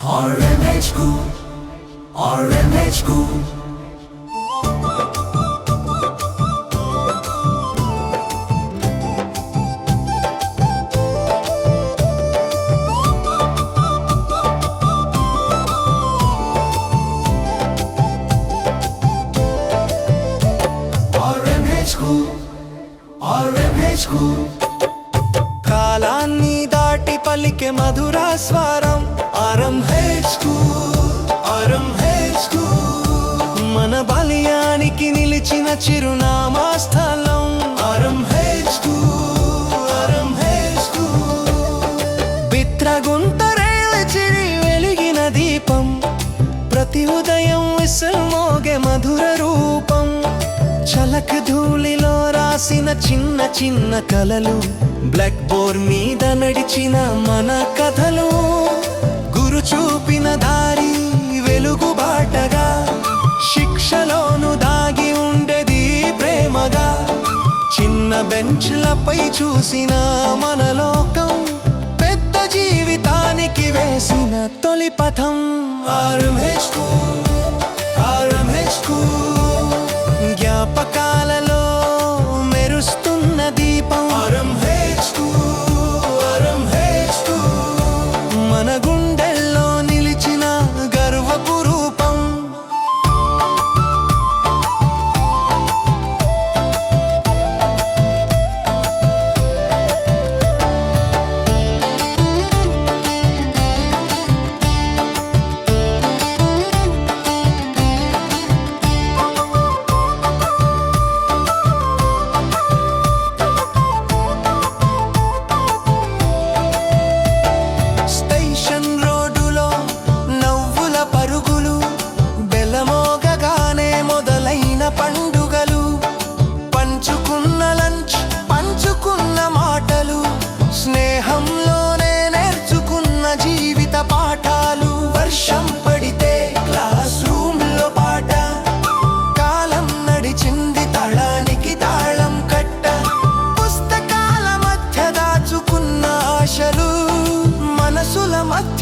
RMHQ, RMHQ. RMHQ, RMHQ. కాలాన్ని దాటి పలికే మధుర స్వరం RMHQ, RMHQ. మన బలియానికి నిలిచిన చిరునామా స్థలం RMHQ, RMHQ. బిత్రగుంతరేళ్ళ చిరి వెలిగిన దీపం ప్రతి ఉదయం విసిల్ మధుర రూపం చలక ధూళిలో రాసిన చిన్న చిన్న కలలు బ్లాక్ బోర్డ్ మీద నడిచిన మన కథలు గురు చూపిన దారి వెలుగు బాటగా శిక్షలోను దాగి ఉండేది ప్రేమగా చిన్న బెంచ్లపై చూసిన మన లోకం పెద్ద జీవితానికి వేసిన తొలి పథం RMHQ, RMHQ.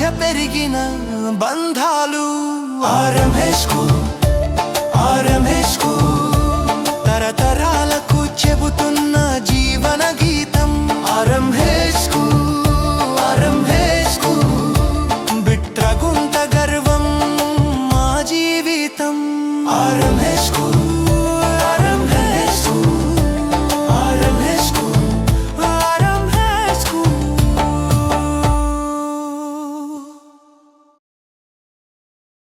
పెరిగిన బంధాలు. ఆరంభేష్కు ఆరంభేష్కు తరతరాలకు చెబుతున్న జీవన గీతం. ఆరంభేష్కు ఆరంభేష్కు బిట్రగుంత గర్వం మా జీవితం. ఆరంభే